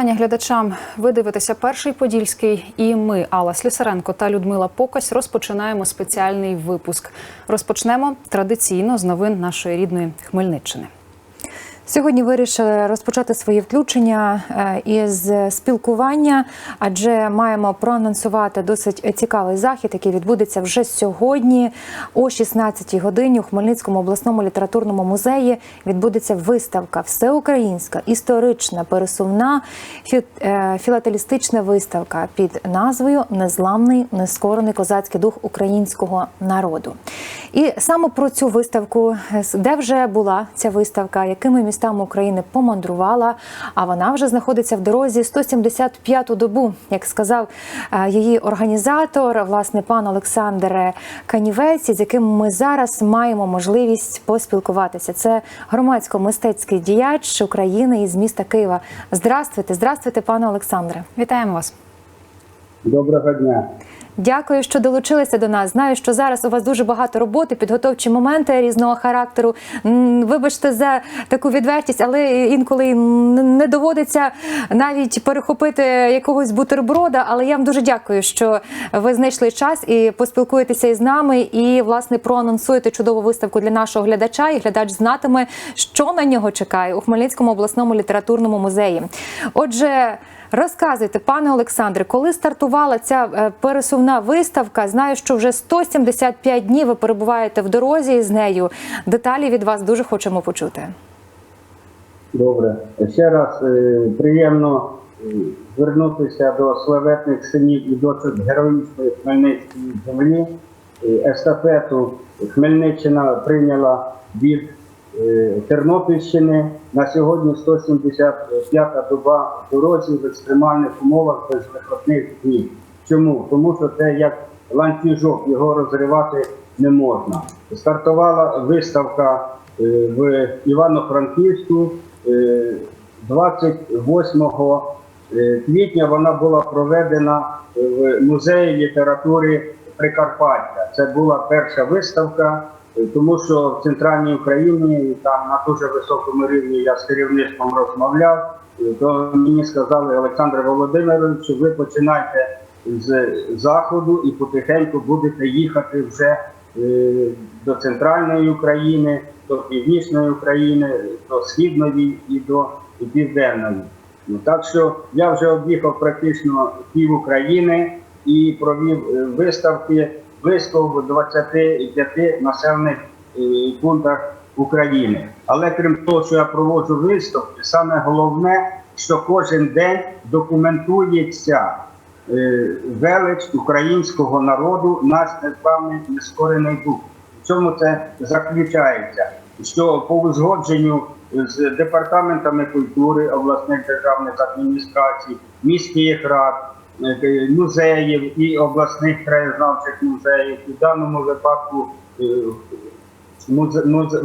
Вітання глядачам. Ви дивитеся перший подільський, і ми, Алла Слісаренко та Людмила Покась, розпочинаємо спеціальний випуск. Розпочнемо традиційно з новин нашої рідної Хмельниччини. Сьогодні вирішили розпочати свої включення е, із спілкування, адже маємо проанонсувати досить цікавий захід, який відбудеться вже сьогодні о 16-й годині у Хмельницькому обласному літературному музеї. Відбудеться виставка всеукраїнська, історична, пересувна е, філателістична виставка під назвою Незламний нескорений козацький дух українського народу. І саме про цю виставку, е, де вже була ця виставка, якими містами України помандрувала. А вона вже знаходиться в дорозі 175-ту добу, як сказав е, її організатор, власне, пан Олександр Канівець, з яким ми зараз маємо можливість поспілкуватися. Це громадсько-мистецький діяч України із міста Києва. Здравствуйте, здравствуйте, пане Олександре. Вітаємо вас. Доброго дня. Дякую, що долучилися до нас. Знаю, що зараз у вас дуже багато роботи, підготовчі моменти різного характеру. Вибачте за таку відвертість, але інколи не доводиться навіть перехопити якогось бутерброда. Але я вам дуже дякую, що ви знайшли час і поспілкуєтеся із нами, і власне проанонсуєте чудову виставку для нашого глядача. І глядач знатиме, що на нього чекає у Хмельницькому обласному літературному музеї. Отже. Розказуйте, пане Олександре, коли стартувала ця е, пересувна виставка? Знаю, що вже 175 днів ви перебуваєте в дорозі з нею. Деталі від вас дуже хочемо почути. Добре. Ще раз е, приємно е, звернутися до славетних синів і дочок героїчної Хмельницької землі. Естафету Хмельниччина прийняла від Тернопільщини. На сьогодні 175-та доба в дорозі в екстремальних умовах без вихідних днів. Чому? Тому що це як ланцюжок, його розривати не можна. Стартувала виставка е, в Івано-Франківську е, 28 е, квітня. Вона була проведена в музеї літератури Прикарпаття. Це була перша виставка, е, тому що в центральній Україні там на дуже високому рівні я з керівництвом розмовляв. е, То мені сказали Олександр Володимирович, що ви починайте з заходу і потихеньку будете їхати вже е, до центральної України, до північної України, до східної і до південної. Ну, так що я вже об'їхав практично пів України і провів е, виставки близько в 25 населених е, пунктах України. Але крім того, що я проводжу виставки, саме головне, що кожен день документується е, велич українського народу, наш незбавний нескорений дух. В чому це заключається? Що по узгодженню з департаментами культури обласних державних адміністрацій, міських рад, музеїв і обласних краєзнавчих музеїв, у даному випадку е,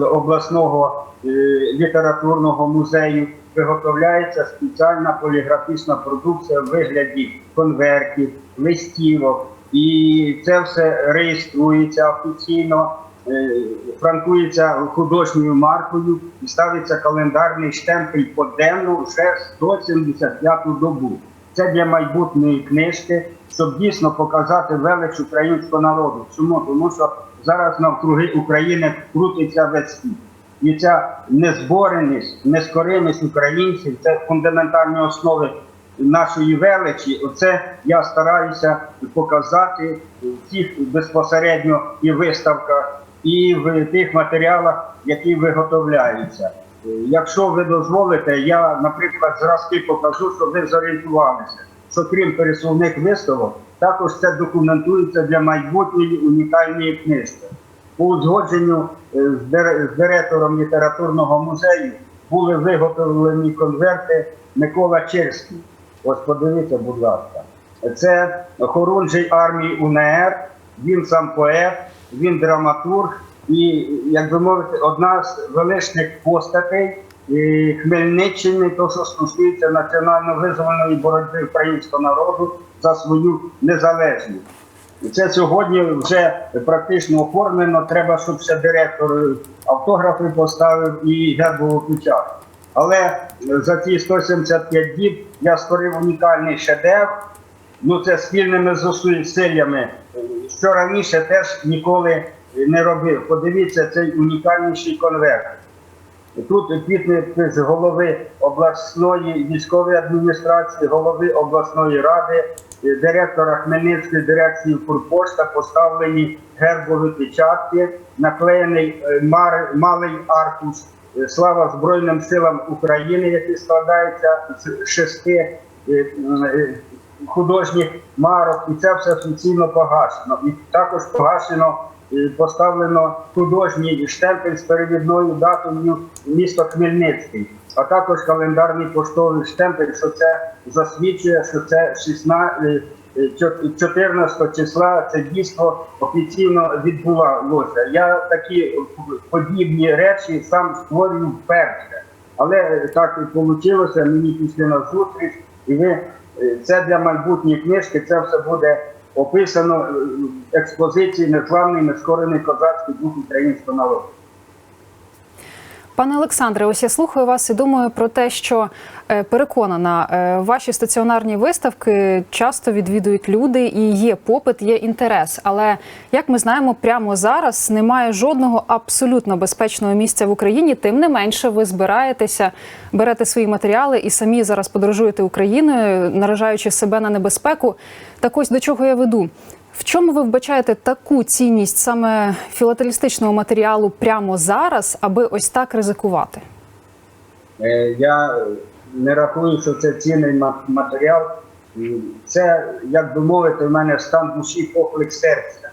обласного е, літературного музею виготовляється спеціальна поліграфічна продукція в вигляді конвертів, листівок, і це все реєструється офіційно, е, франкується художньою маркою і ставиться календарний штемпель поденно вже 175-ту добу. Це для майбутньої книжки, щоб дійсно показати велич українського народу. Чому? Тому що зараз навкруги України крутиться весь світ. І ця незбореність, нескореність українців це фундаментальні основи нашої величі. Оце я стараюся показати в цих безпосередньо і виставках, і в тих матеріалах, які виготовляються. Якщо ви дозволите, я, наприклад, зразки покажу, щоб ви зорієнтувалися, що крім пересувних виставок, також це документується для майбутньої унікальної книжки. По узгодженню е, з директором літературного музею були виготовлені конверти Микола Черський. Ось подивіться, будь ласка. Це хорунжий армії УНР, він сам поет, він драматург і, як би мовити, одна з величних постатей Хмельниччини, то що стосується національно-визвольної боротьби українського народу за свою незалежність. Це сьогодні вже практично оформлено. Треба, щоб ще директор автографи поставив і гербову печатку. Але за ці 175 діб я створив унікальний шедевр. Ну, це спільними зусиллями, що раніше теж ніколи не робив. Подивіться цей унікальніший конверт. Тут підпис голови обласної військової адміністрації, голови обласної ради, директора Хмельницької дирекції Фурпошта поставлені гербові печатки, наклеєний е, малий аркуш е, Слава Збройним силам України, який складається з шести е, художніх марок, і це все офіційно погашено. І також погашено поставлено художній штемпель з перевідною датою місто Хмельницький, а також календарний поштовий штемпель, що це засвідчує, що це 16, е, е, чо- 14 числа це дійство офіційно відбувалося. Я такі подібні речі сам створюю вперше. Але так і вийшло, мені пішли на зустріч, і ви е, це для майбутньої книжки, це все буде описано е, в експозиції незламний нескорений козацький дух українського народу. Пане Олександре, ось я слухаю вас і думаю про те, що е, переконана, е, ваші стаціонарні виставки часто відвідують люди і є попит, є інтерес. Але як ми знаємо, прямо зараз немає жодного абсолютно безпечного місця в Україні. Тим не менше, ви збираєтеся, берете свої матеріали і самі зараз подорожуєте Україною, наражаючи себе на небезпеку. Так ось до чого я веду. В чому ви вбачаєте таку цінність саме філателістичного матеріалу прямо зараз, аби ось так ризикувати? Е, Я не рахую, що це цінний ма- матеріал. Це, як би мовити, в мене стан душі поклик серця.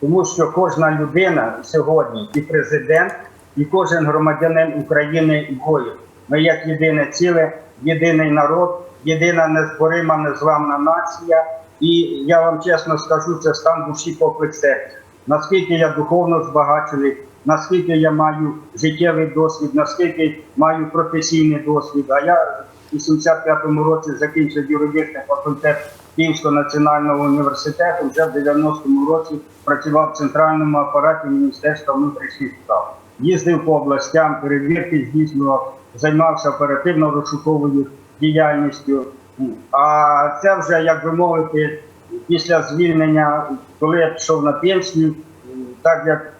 Тому що кожна людина сьогодні, і президент, і кожен громадянин України воїн. Ми як єдине ціле, єдиний народ, єдина незборима, незламна нація. І я вам чесно скажу, це стан душі поклик серця. Наскільки я духовно збагачений, наскільки я маю життєвий досвід, наскільки маю професійний досвід. А я у 85-му році закінчив юридичний факультет Київського національного університету. Вже в 90-му році працював в центральному апараті Міністерства внутрішніх справ. Їздив по областям, перевірки здійснював, займався оперативно-розшуковою діяльністю. А це вже, як би мовити, після звільнення, коли я пішов на пенсію, так як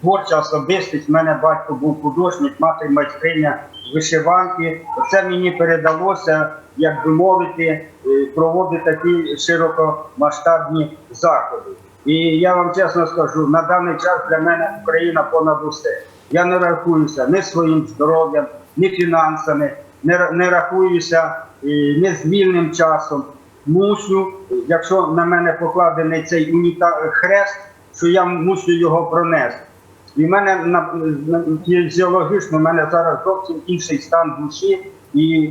творча особистість, в мене батько був художник, мати майстриня вишиванки. Це мені передалося, як би мовити, е, проводити такі широкомасштабні заходи. І я вам чесно скажу, на даний час для мене Україна понад усе. Я не рахуюся ні своїм здоров'ям, ні фінансами, не, не рахуюся е, ні з вільним часом. Мушу, якщо на мене покладений цей уніта хрест, що я мушу його пронести. І в мене на, фізіологічно в мене зараз зовсім інший стан душі і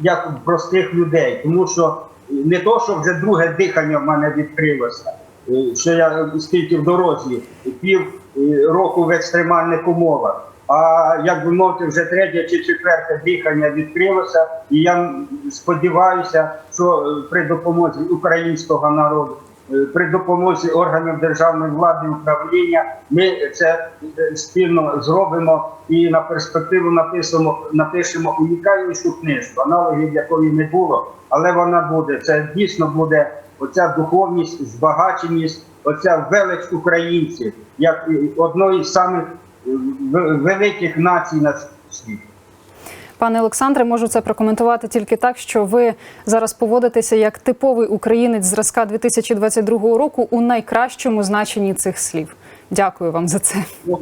як простих людей, тому що не то, що вже друге дихання в мене відкрилося, е, що я скільки в дорозі пів е, року в екстремальних умовах. А як би мовити, вже третє чи четверте дихання відкрилося, і я сподіваюся, що е, при допомозі українського народу Е, при допомозі органів державної влади управління ми це е, спільно зробимо і на перспективу напишемо, напишемо унікальнішу книжку, аналогів якої не було, але вона буде. Це дійсно буде оця духовність, збагаченість, оця велич українців, як одної з самих великих націй на світі. Пане Олександре, можу це прокоментувати тільки так, що ви зараз поводитеся як типовий українець зразка 2022 року у найкращому значенні цих слів. Дякую вам за це. Ну,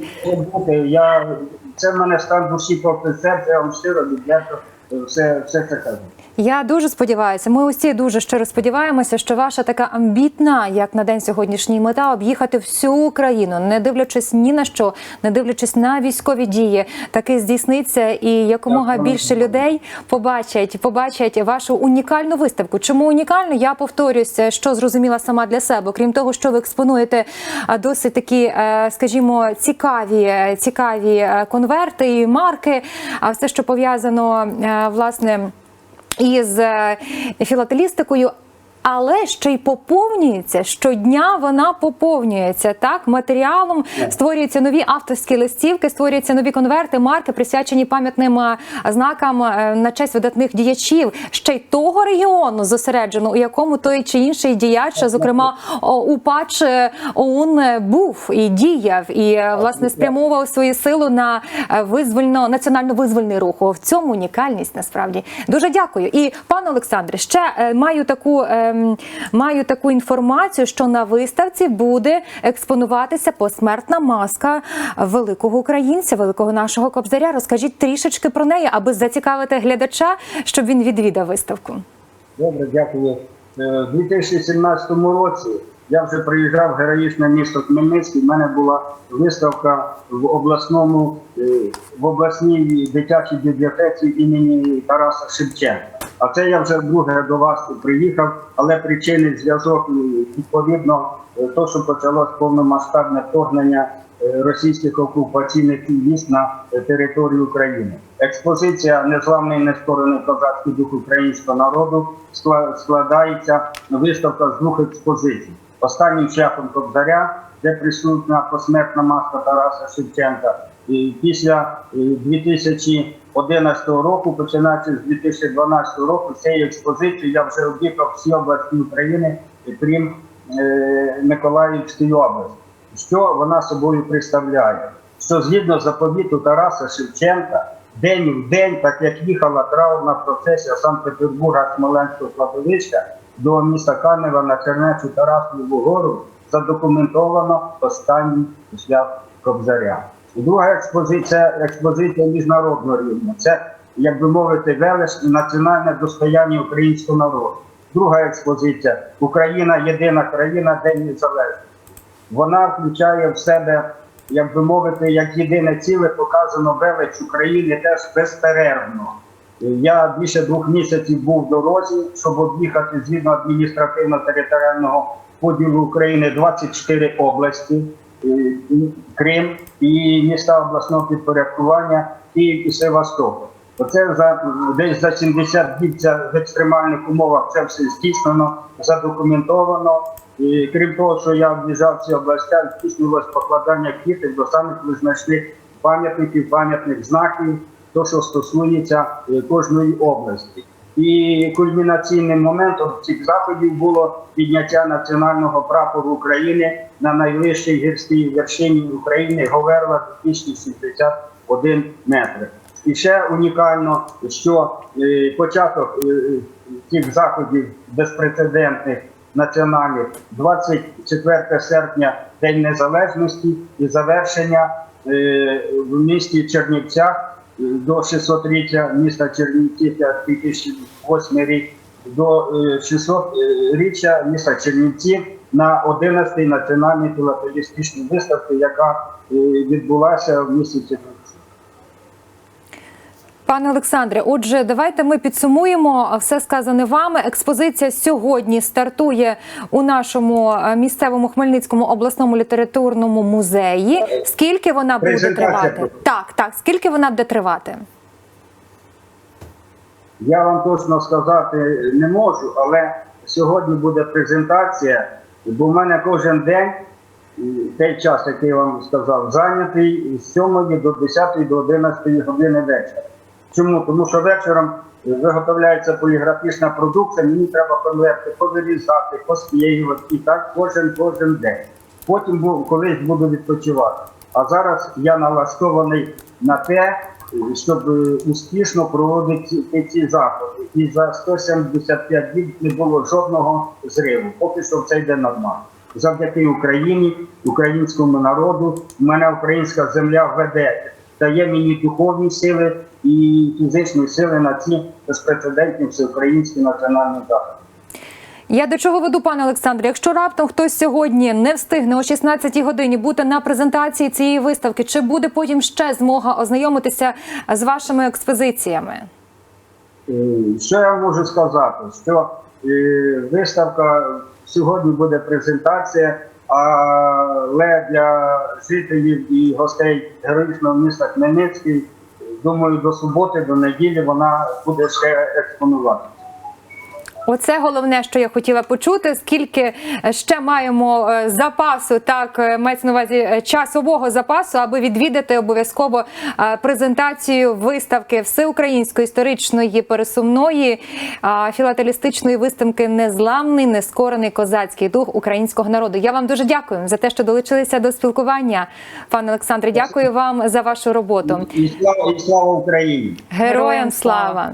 це Я, це в мене стан душі проти серця, я вам щиро відверто все, все це кажу. Я дуже сподіваюся. Ми усі дуже щиро сподіваємося, що ваша така амбітна, як на день сьогоднішній мета, об'їхати всю Україну, не дивлячись ні на що, не дивлячись на військові дії, таки здійсниться, і якомога більше людей побачать, побачать вашу унікальну виставку. Чому унікальну? Я повторюся, що зрозуміла сама для себе. Крім того, що ви експонуєте досить такі, е, скажімо, цікаві, е, цікаві е, конверти і марки, а все, що пов'язано власне із е, філателістикою. Але ще й поповнюється щодня. Вона поповнюється так матеріалом. Створюються нові авторські листівки, створюються нові конверти, марки, присвячені пам'ятним е, знакам е, на честь видатних діячів, ще й того регіону зосереджено, у якому той чи інший діяч, зокрема УПАЧ е, ОУН був і діяв, і власне спрямовував свою силу на визвольно національно визвольний рух. В цьому унікальність насправді дуже дякую. І пане Олександре, ще маю таку маю таку інформацію, що на виставці буде експонуватися посмертна маска великого українця, великого нашого кобзаря. Розкажіть трішечки про неї, аби зацікавити глядача, щоб він відвідав виставку. Добре, дякую. Е, У 2017 році я вже приїжджав в героїчне місто Хмельницький. У мене була виставка в обласному е, в обласній дитячій бібліотеці імені Тараса Шевченка. А це я вже вдруге до вас приїхав, але причини зв'язок е, відповідно е, то, що почалось повномасштабне вторгнення е, російських окупаційних військ на е, територію України. Експозиція незламний нескорений козацький дух українського народу скла- складається виставка з двох експозицій. Останнім шляхом Кобзаря, де присутня посмертна маска Тараса Шевченка. Після е, 2011 року, починаючи з 2012 року, цією експозицією я вже об'їхав всі області України, крім е, Миколаївської області. Що вона собою представляє? Що згідно заповіту Тараса Шевченка, день в день, так як їхала траурна процесія Санкт-Петербурга Смоленського кладовища до міста Канева на Чернечу Тарасову гору, задокументовано останній шлях Кобзаря. Друга експозиція експозиція міжнародного рівня. Це, як би мовити, велич і національне достояння українського народу. Друга експозиція Україна єдина країна, День Незалежності. Вона включає в себе, як би мовити, як єдине ціле показано велич України теж безперервно. Я більше двох місяців був в дорозі, щоб об'їхати згідно адміністративно-територіального поділу України 24 області, Крим і міста обласного підпорядкування Київ і Севастополь. Оце за десь за 70 днів в екстремальних умовах це все здійснено, задокументовано. І крім того, що я об'їжджав ці області, здійснилось покладання квітів до самих визначних пам'ятників, пам'ятних знаків, то що стосується е, кожної області. І кульмінаційним моментом цих заходів було підняття національного прапору України на найвищій гірській вершині України Говерла 2061 метр. І ще унікально, що е, початок е, цих заходів безпрецедентних національних 24 серпня День Незалежності і завершення е, в місті Чернівцях до 600-річчя міста Чернівці 2008 рік до 600-річчя міста Чернівці на 11-й національній філателістичній виставці, яка е, відбулася в Чернівці. Пане Олександре, отже, давайте ми підсумуємо все сказане вами. Експозиція сьогодні стартує у нашому е, місцевому Хмельницькому обласному літературному музеї. Скільки вона буде тривати? Так, так. Скільки вона буде тривати? Я вам точно сказати не можу, але сьогодні буде презентація, бо в мене кожен день, той час, який я вам сказав, зайнятий з 7 до 10 до 11 години вечора. Чому? Тому що вечором виготовляється поліграфічна продукція, мені треба конверти повирізати, посклеювати і так кожен кожен день. Потім колись буду відпочивати. А зараз я налаштований на те, щоб е, успішно проводити ці заходи. І за 175 днів не було жодного зриву. Поки що все йде нормально. Завдяки Україні, українському народу, в мене українська земля веде, дає мені духовні сили і фізичні сили на ці безпрецедентні всеукраїнські національні заходи. Я до чого веду, пане Олександре? Якщо раптом хтось сьогодні не встигне о 16 годині бути на презентації цієї виставки, чи буде потім ще змога ознайомитися з вашими експозиціями? Е, Що я можу сказати? Що виставка сьогодні буде презентація, але для жителів і гостей героїчного міста Хмельницький, думаю, до суботи, до неділі вона буде ще експонуватися. Оце головне, що я хотіла почути. Скільки ще маємо е, запасу, так е, мається на увазі е, часового запасу, аби відвідати обов'язково е, презентацію виставки всеукраїнської історичної пересувної філателістичної виставки Незламний нескорений козацький дух українського народу. Я вам дуже дякую за те, що долучилися до спілкування. Пане Олександре, дякую вам за вашу роботу. І слава, і слава Україні! Героям слава!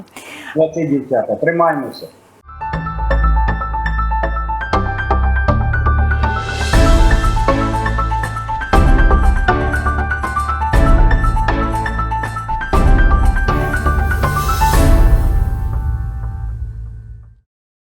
Хлопці, дівчата, тримаємося.